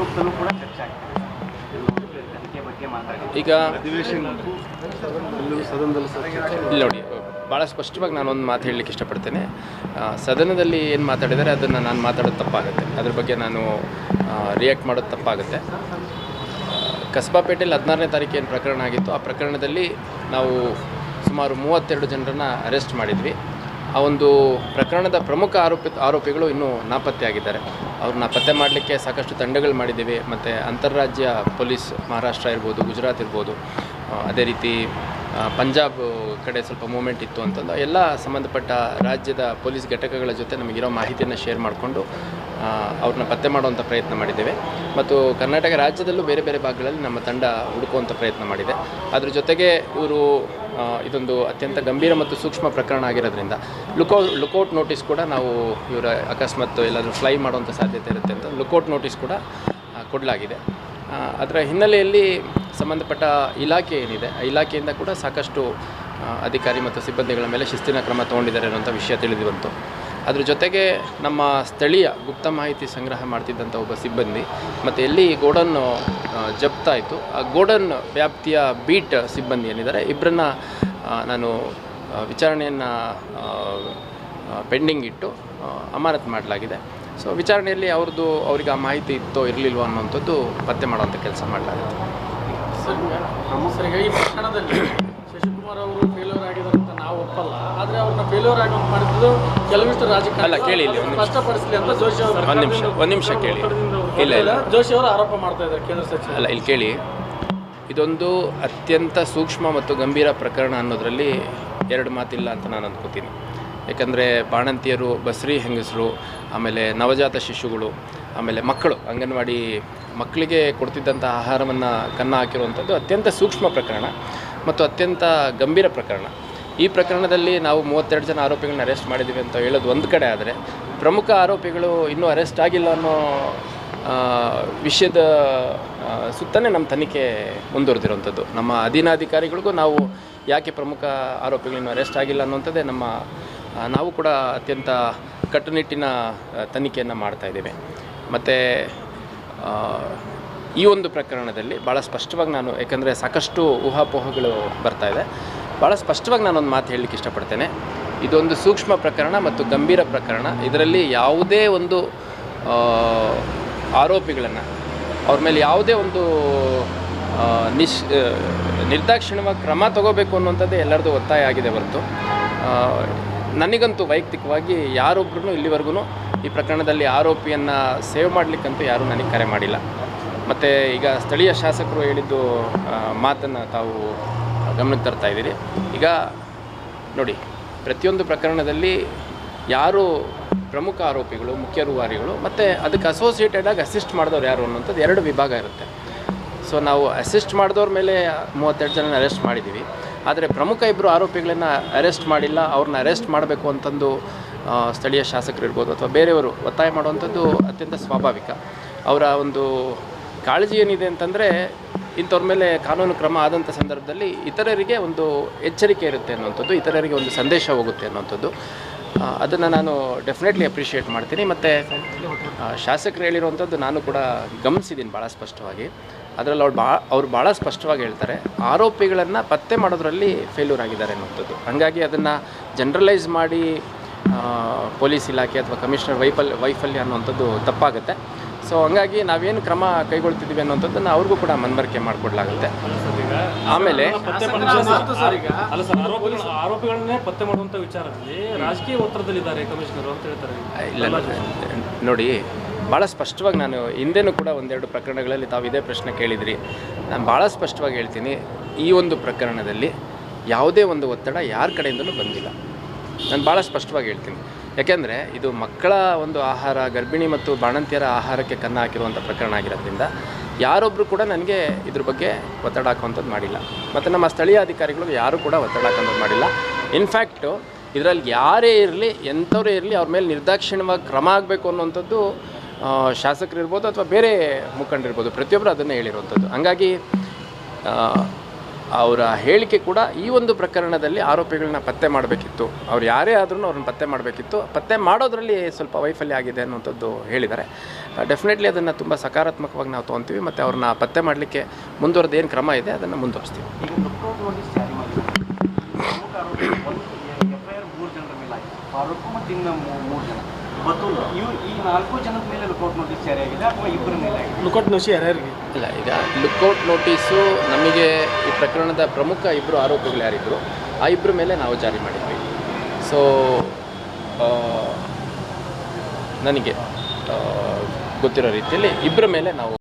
ಸುತ್ತಲೂ ಕೂಡ ಚರ್ಚೆ ಆಗ್ತಿದೆ. ಈಗ ಇಲ್ಲ ನೋಡಿ ಭಾಳ ಸ್ಪಷ್ಟವಾಗಿ ನಾನು ಒಂದು ಮಾತು ಹೇಳಲಿಕ್ಕೆ ಇಷ್ಟಪಡ್ತೇನೆ. ಸದನದಲ್ಲಿ ಏನು ಮಾತಾಡಿದರೆ ಅದನ್ನು ನಾನು ಮಾತಾಡೋದು ತಪ್ಪಾಗುತ್ತೆ. ಅದ್ರ ಬಗ್ಗೆ ನಾನು ರಿಯಾಕ್ಟ್ ಮಾಡೋದು ತಪ್ಪಾಗುತ್ತೆ. ಕಸಬಾಪೇಟೆಯಲ್ಲಿ ಹದಿನಾರನೇ ತಾರೀಕು ಏನು ಪ್ರಕರಣ ಆಗಿತ್ತು ಆ ಪ್ರಕರಣದಲ್ಲಿ ನಾವು ಸುಮಾರು ಮೂವತ್ತೆರಡು ಜನರನ್ನು ಅರೆಸ್ಟ್ ಮಾಡಿದ್ವಿ. ಆ ಒಂದು ಪ್ರಕರಣದ ಪ್ರಮುಖ ಆರೋಪಿ ಆರೋಪಿಗಳು ಇನ್ನೂ ನಾಪತ್ತೆಯಾಗಿದ್ದಾರೆ. ಅವ್ರನ್ನ ಪತ್ತೆ ಮಾಡಲಿಕ್ಕೆ ಸಾಕಷ್ಟು ತಂಡಗಳು ಮಾಡಿದ್ದೀವಿ. ಮತ್ತು ಅಂತಾರಾಜ್ಯ ಪೊಲೀಸ್ ಮಹಾರಾಷ್ಟ್ರ ಇರ್ಬೋದು, ಗುಜರಾತ್ ಇರ್ಬೋದು ಅದೇ ರೀತಿ ಪಂಜಾಬ್ ಕಡೆ ಸ್ವಲ್ಪ ಮೂಮೆಂಟ್ ಇತ್ತು ಅಂತಂದು, ಎಲ್ಲ ಸಂಬಂಧಪಟ್ಟ ರಾಜ್ಯದ ಪೊಲೀಸ್ ಘಟಕಗಳ ಜೊತೆ ನಮಗಿರೋ ಮಾಹಿತಿಯನ್ನು ಶೇರ್ ಮಾಡಿಕೊಂಡು ಅವ್ರನ್ನ ಪತ್ತೆ ಮಾಡುವಂಥ ಪ್ರಯತ್ನ ಮಾಡಿದ್ದೇವೆ. ಮತ್ತು ಕರ್ನಾಟಕ ರಾಜ್ಯದಲ್ಲೂ ಬೇರೆ ಬೇರೆ ಭಾಗಗಳಲ್ಲಿ ನಮ್ಮ ತಂಡ ಹುಡುಕುವಂಥ ಪ್ರಯತ್ನ ಮಾಡಿದೆ. ಅದ್ರ ಜೊತೆಗೆ ಇವರು ಇದೊಂದು ಅತ್ಯಂತ ಗಂಭೀರ ಮತ್ತು ಸೂಕ್ಷ್ಮ ಪ್ರಕರಣ ಆಗಿರೋದ್ರಿಂದ. ಲುಕೌ, ಲುಕೌಟ್ ನೋಟಿಸ್ ಕೂಡ ನಾವು ಇವರ ಅಕಸ್ಮಾತ್ ಎಲ್ಲಾದರೂ ಫ್ಲೈ ಮಾಡುವಂಥ ಸಾಧ್ಯತೆ ಇರುತ್ತೆ ಅಂತ ಲುಕೌಟ್ ನೋಟಿಸ್ ಕೂಡ ಕೊಡಲಾಗಿದೆ. ಅದರ ಹಿನ್ನೆಲೆಯಲ್ಲಿ ಸಂಬಂಧಪಟ್ಟ ಇಲಾಖೆ ಏನಿದೆ, ಆ ಇಲಾಖೆಯಿಂದ ಕೂಡ ಸಾಕಷ್ಟು ಅಧಿಕಾರಿ ಮತ್ತು ಸಿಬ್ಬಂದಿಗಳ ಮೇಲೆ ಶಿಸ್ತಿನ ಕ್ರಮ ತೊಗೊಂಡಿದ್ದಾರೆ ಅನ್ನೋಂಥ ವಿಷಯ ತಿಳಿದು ಬಂತು. ಅದ್ರ ಜೊತೆಗೆ ನಮ್ಮ ಸ್ಥಳೀಯ ಗುಪ್ತ ಮಾಹಿತಿ ಸಂಗ್ರಹ ಮಾಡ್ತಿದ್ದಂಥ ಒಬ್ಬ ಸಿಬ್ಬಂದಿ, ಮತ್ತು ಎಲ್ಲಿ ಗೋಡನ್ ಜಪ್ತಾಯಿತು ಆ ಗೋಡನ್ ವ್ಯಾಪ್ತಿಯ ಬೀಟ್ ಸಿಬ್ಬಂದಿ ಏನಿದ್ದಾರೆ ಇಬ್ಬರನ್ನ ನಾನು ವಿಚಾರಣೆಯನ್ನು ಪೆಂಡಿಂಗ್ ಇಟ್ಟು ಅಮಾನತು ಮಾಡಲಾಗಿದೆ. ಸೊ ವಿಚಾರಣೆಯಲ್ಲಿ ಅವ್ರದ್ದು ಅವ್ರಿಗೆ ಆ ಮಾಹಿತಿ ಇತ್ತೋ ಇರಲಿಲ್ವೋ ಅನ್ನೋಂಥದ್ದು ಪತ್ತೆ ಮಾಡುವಂಥ ಕೆಲಸ ಮಾಡಲಾಗುತ್ತೆ. ಈಗ ಈ ಪ್ರಕರಣದಲ್ಲಿ ಶಶಿಕುಮಾರ್ ಅವರು ಫೇಲ್ಯೂರ್ ಆಗಿದ್ದಾರೆ ಅಂತ ನಾವು ಒಪ್ಪಲ್ಲ. ಆದರೆ ಅವ್ರನ್ನ ಫೇಲ್ಯೂರ್ ಆಗಿ ಮಾಡಿದ್ದು ಕೆಲವಿಷ್ಟು ರಾಜಕಾರಣ ಕೇಳಿ. ಸ್ಪಷ್ಟಪಡಿಸಲಿ ಅಂತ ಜೋಶಿ ಅವರು ಒಂದು ನಿಮಿಷ ಒಂದು ನಿಮಿಷ ಕೇಳಿ. ಇಲ್ಲ ಇಲ್ಲ. ಜೋಶಿ ಅವರು ಆರೋಪ ಮಾಡ್ತಾ ಇದ್ದಾರೆ ಕೇಂದ್ರ ಸಚಿವ ಅಲ್ಲ ಇಲ್ಲಿ ಕೇಳಿ. ಇದೊಂದು ಅತ್ಯಂತ ಸೂಕ್ಷ್ಮ ಮತ್ತು ಗಂಭೀರ ಪ್ರಕರಣ ಅನ್ನೋದರಲ್ಲಿ ಎರಡು ಮಾತಿಲ್ಲ ಅಂತ ನಾನು ಅಂದ್ಕೋತೀನಿ. ಯಾಕಂದರೆ ಬಾಣಂತಿಯರು, ಬಸ್ರಿ ಹೆಂಗಸರು, ಆಮೇಲೆ ನವಜಾತ ಶಿಶುಗಳು, ಆಮೇಲೆ ಮಕ್ಕಳು, ಅಂಗನವಾಡಿ ಮಕ್ಕಳಿಗೆ ಕೊಡ್ತಿದ್ದಂಥ ಆಹಾರವನ್ನು ಕನ್ನ ಹಾಕಿರುವಂಥದ್ದು ಅತ್ಯಂತ ಸೂಕ್ಷ್ಮ ಪ್ರಕರಣ ಮತ್ತು ಅತ್ಯಂತ ಗಂಭೀರ ಪ್ರಕರಣ. ಈ ಪ್ರಕರಣದಲ್ಲಿ ನಾವು ಮೂವತ್ತೆರಡು ಜನ ಆರೋಪಿಗಳನ್ನ ಅರೆಸ್ಟ್ ಮಾಡಿದ್ದೀವಿ ಅಂತ ಹೇಳೋದು ಒಂದು ಕಡೆ ಆದರೆ, ಪ್ರಮುಖ ಆರೋಪಿಗಳು ಇನ್ನೂ ಅರೆಸ್ಟ್ ಆಗಿಲ್ಲ ಅನ್ನೋ ವಿಷಯದ ಸುತ್ತಲೇ ನಮ್ಮ ತನಿಖೆ ಮುಂದುವರೆದಿರುವಂಥದ್ದು. ನಮ್ಮ ಅಧೀನಾಧಿಕಾರಿಗಳಿಗೂ ನಾವು ಯಾಕೆ ಪ್ರಮುಖ ಆರೋಪಿಗಳನ್ನು ಅರೆಸ್ಟ್ ಆಗಿಲ್ಲ ಅನ್ನುವಂಥದ್ದೇ ನಮ್ಮ ನಾವು ಕೂಡ ಅತ್ಯಂತ ಕಟ್ಟುನಿಟ್ಟಿನ ತನಿಖೆಯನ್ನು ಮಾಡ್ತಾ ಇದ್ದೇವೆ. ಮತ್ತು ಈ ಒಂದು ಪ್ರಕರಣದಲ್ಲಿ ಭಾಳ ಸ್ಪಷ್ಟವಾಗಿ ನಾನು, ಯಾಕಂದರೆ ಸಾಕಷ್ಟು ಊಹಾಪೋಹಗಳು ಬರ್ತಾ ಇದೆ. ಭಾಳ ಸ್ಪಷ್ಟವಾಗಿ ನಾನೊಂದು ಮಾತು ಹೇಳಲಿಕ್ಕೆ ಇಷ್ಟಪಡ್ತೇನೆ. ಇದೊಂದು ಸೂಕ್ಷ್ಮ ಪ್ರಕರಣ ಮತ್ತು ಗಂಭೀರ ಪ್ರಕರಣ. ಇದರಲ್ಲಿ ಯಾವುದೇ ಒಂದು ಆರೋಪಿಗಳನ್ನು, ಅವ್ರ ಮೇಲೆ ಯಾವುದೇ ಒಂದು ನಿಶ್ ನಿರ್ದಾಕ್ಷಿಣ್ಯವಾಗಿ ಕ್ರಮ ತಗೋಬೇಕು ಅನ್ನುವಂಥದ್ದೇ ಎಲ್ಲರದ್ದು ಒತ್ತಾಯ ಆಗಿದೆ ಹೊರತು. ನನಗಂತೂ ವೈಯಕ್ತಿಕವಾಗಿ ಯಾರೊಬ್ಬರೂ ಇಲ್ಲಿವರೆಗೂ ಈ ಪ್ರಕರಣದಲ್ಲಿ ಆರೋಪಿಯನ್ನು ಸೇವ್ ಮಾಡಲಿಕ್ಕಂತೂ ಯಾರೂ ನನಗೆ ಕರೆ ಮಾಡಿಲ್ಲ. ಮತ್ತು ಈಗ ಸ್ಥಳೀಯ ಶಾಸಕರು ಹೇಳಿದ್ದು ಮಾತನ್ನು ತಾವು ಗಮನಕ್ಕೆ ತರ್ತಾ ಇದ್ದೀರಿ. ಈಗ ನೋಡಿ, ಪ್ರತಿಯೊಂದು ಪ್ರಕರಣದಲ್ಲಿ ಯಾರು ಪ್ರಮುಖ ಆರೋಪಿಗಳು, ಮುಖ್ಯ ರೂವಾರಿಗಳು, ಮತ್ತು ಅದಕ್ಕೆ ಅಸೋಸಿಯೇಟೆಡ್ ಆಗಿ ಅಸಿಸ್ಟ್ ಮಾಡಿದವ್ರು ಯಾರು ಅನ್ನೋಂಥದ್ದು ಎರಡು ವಿಭಾಗ ಇರುತ್ತೆ. ಸೊ ನಾವು ಅಸಿಸ್ಟ್ ಮಾಡಿದವ್ರ ಮೇಲೆ ಮೂವತ್ತೆರಡು ಜನ ಅರೆಸ್ಟ್ ಮಾಡಿದ್ದೀವಿ. ಆದರೆ ಪ್ರಮುಖ ಇಬ್ಬರು ಆರೋಪಿಗಳನ್ನು ಅರೆಸ್ಟ್ ಮಾಡಿಲ್ಲ, ಅವ್ರನ್ನ ಅರೆಸ್ಟ್ ಮಾಡಬೇಕು ಅಂತಂದು ಸ್ಥಳೀಯ ಶಾಸಕರು ಇರ್ಬೋದು ಅಥವಾ ಬೇರೆಯವರು ಒತ್ತಾಯ ಮಾಡುವಂಥದ್ದು ಅತ್ಯಂತ ಸ್ವಾಭಾವಿಕ. ಅವರ ಒಂದು ಕಾಳಜಿ ಏನಿದೆ ಅಂತಂದರೆ, ಇಂಥವ್ರ ಮೇಲೆ ಕಾನೂನು ಕ್ರಮ ಆದಂಥ ಸಂದರ್ಭದಲ್ಲಿ ಇತರರಿಗೆ ಒಂದು ಎಚ್ಚರಿಕೆ ಇರುತ್ತೆ ಅನ್ನುವಂಥದ್ದು, ಇತರರಿಗೆ ಒಂದು ಸಂದೇಶ ಹೋಗುತ್ತೆ ಅನ್ನುವಂಥದ್ದು. ಅದನ್ನು ನಾನು ಡೆಫಿನೆಟ್ಲಿ ಅಪ್ರಿಷಿಯೇಟ್ ಮಾಡ್ತೀನಿ. ಮತ್ತು ಶಾಸಕರು ಹೇಳಿರುವಂಥದ್ದು ನಾನು ಕೂಡ ಗಮನಿಸಿದ್ದೀನಿ ಭಾಳ ಸ್ಪಷ್ಟವಾಗಿ. ಅದರಲ್ಲಿ ಅವ್ರು ಭಾಳ ಅವ್ರು ಭಾಳ ಸ್ಪಷ್ಟವಾಗಿ ಹೇಳ್ತಾರೆ ಆರೋಪಿಗಳನ್ನು ಪತ್ತೆ ಮಾಡೋದ್ರಲ್ಲಿ ಫೇಲ್ಯೂರ್ ಆಗಿದ್ದಾರೆ ಅನ್ನೋಂಥದ್ದು ಹಾಗಾಗಿ ಅದನ್ನು ಜನರಲೈಸ್ ಮಾಡಿ ಪೊಲೀಸ್ ಇಲಾಖೆ ಅಥವಾ ಕಮಿಷನರ್ ವೈಫಲ್ ವೈಫಲ್ಯ ಅನ್ನುವಂಥದ್ದು ತಪ್ಪಾಗುತ್ತೆ. ಸೊ ಹಂಗಾಗಿ ನಾವೇನು ಕ್ರಮ ಕೈಗೊಳ್ತಿದ್ದೀವಿ ಅನ್ನುವಂಥದ್ದನ್ನು ಅವ್ರಿಗೂ ಕೂಡ ಮನವರಿಕೆ ಮಾಡಿಕೊಡ್ಲಾಗುತ್ತೆ. ಆಮೇಲೆ ಆರೋಪಿಗಳನ್ನೇ ಪತ್ತೆ ಮಾಡುವಂಥ ವಿಚಾರದಲ್ಲಿ ರಾಜಕೀಯ ಒತ್ತಡದಲ್ಲಿದ್ದಾರೆ ಕಮಿಷನರ್ ಅಂತ ಹೇಳ್ತಾರೆ. ಇಲ್ಲ. ನೋಡಿ ಭಾಳ ಸ್ಪಷ್ಟವಾಗಿ ನಾನು ಹಿಂದೆನೂ ಕೂಡ ಒಂದೆರಡು ಪ್ರಕರಣಗಳಲ್ಲಿ ತಾವು ಇದೇ ಪ್ರಶ್ನೆ ಕೇಳಿದ್ರಿ. ನಾನು ಭಾಳ ಸ್ಪಷ್ಟವಾಗಿ ಹೇಳ್ತೀನಿ, ಈ ಒಂದು ಪ್ರಕರಣದಲ್ಲಿ ಯಾವುದೇ ಒಂದು ಒತ್ತಡ ಯಾರ ಕಡೆಯಿಂದಲೂ ಬಂದಿಲ್ಲ. ನಾನು ಭಾಳ ಸ್ಪಷ್ಟವಾಗಿ ಹೇಳ್ತೀನಿ. ಯಾಕೆಂದರೆ ಇದು ಮಕ್ಕಳ ಒಂದು ಆಹಾರ, ಗರ್ಭಿಣಿ ಮತ್ತು ಬಾಣಂತಿಯರ ಆಹಾರಕ್ಕೆ ಕನ್ನ ಹಾಕಿರುವಂಥ ಪ್ರಕರಣ ಆಗಿರೋದ್ರಿಂದ ಯಾರೊಬ್ಬರು ಕೂಡ ನನಗೆ ಇದ್ರ ಬಗ್ಗೆ ಒತ್ತಡ ಹಾಕುವಂಥದ್ದು ಮಾಡಿಲ್ಲ. ಮತ್ತು ನಮ್ಮ ಸ್ಥಳೀಯ ಅಧಿಕಾರಿಗಳು ಯಾರೂ ಕೂಡ ಒತ್ತಡ ಹಾಕೋಂಥದ್ದು ಮಾಡಿಲ್ಲ. ಇನ್ಫ್ಯಾಕ್ಟು ಇದರಲ್ಲಿ ಯಾರೇ ಇರಲಿ, ಎಂಥವರೇ ಇರಲಿ ಅವ್ರ ಮೇಲೆ ನಿರ್ದಾಕ್ಷಿಣ್ಯವಾಗಿ ಕ್ರಮ ಆಗಬೇಕು ಅನ್ನುವಂಥದ್ದು ಆ, ಶಾಸಕರು ಇರ್ಬೋದು ಅಥವಾ ಬೇರೆ ಮುಖಂಡರಿರ್ಬೋದು ಪ್ರತಿಯೊಬ್ಬರು ಅದನ್ನು ಹೇಳಿರುವಂಥದ್ದು. ಹಂಗಾಗಿ ಅವರ ಹೇಳಿಕೆ ಕೂಡ ಈ ಒಂದು ಪ್ರಕರಣದಲ್ಲಿ ಆರೋಪಿಗಳನ್ನ ಪತ್ತೆ ಮಾಡಬೇಕಿತ್ತು. ಅವ್ರು ಯಾರೇ ಆದ್ರೂ ಅವ್ರನ್ನ ಪತ್ತೆ ಮಾಡಬೇಕಿತ್ತು. ಪತ್ತೆ ಮಾಡೋದ್ರಲ್ಲಿ ಸ್ವಲ್ಪ ವೈಫಲ್ಯ ಆಗಿದೆ ಅನ್ನುವಂಥದ್ದು ಹೇಳಿದ್ದಾರೆ. ಡೆಫಿನೆಟ್ಲಿ ಅದನ್ನು ತುಂಬ ಸಕಾರಾತ್ಮಕವಾಗಿ ನಾವು ತೊಗೊತೀವಿ ಮತ್ತು ಅವ್ರನ್ನ ಪತ್ತೆ ಮಾಡಲಿಕ್ಕೆ ಮುಂದುವರೆದು ಏನು ಕ್ರಮ ಇದೆ ಅದನ್ನು ಮುಂದುವರಿಸ್ತೀವಿ. ಮೂರು ಫಾರೂಕ್ ಮತ್ತು ಇವು ಈ ನಾಲ್ಕು ಜನದ ಮೇಲೆ ಲುಕ್ಔಟ್ ನೋಟಿಸ್ ಜಾರಿ ಆಗಿದೆ ಅಥವಾ ಇಬ್ಬರ ಮೇಲೆ ಲುಕಟ್ ನೋಶಿ ಯಾರ್ಯಾರಿಗೆ? ಇಲ್ಲ ಈಗ ಲುಕೌಟ್ ನೋಟಿಸು ನಮಗೆ ಈ ಪ್ರಕರಣದ ಪ್ರಮುಖ ಇಬ್ಬರು ಆರೋಪಿಗಳು ಯಾರಿದ್ರು ಆ ಇಬ್ಬರ ಮೇಲೆ ನಾವು ಜಾರಿ ಮಾಡಿದ್ವಿ. ಸೊ ನನಗೆ ಗೊತ್ತಿರೋ ರೀತಿಯಲ್ಲಿ ಇಬ್ಬರ ಮೇಲೆ ನಾವು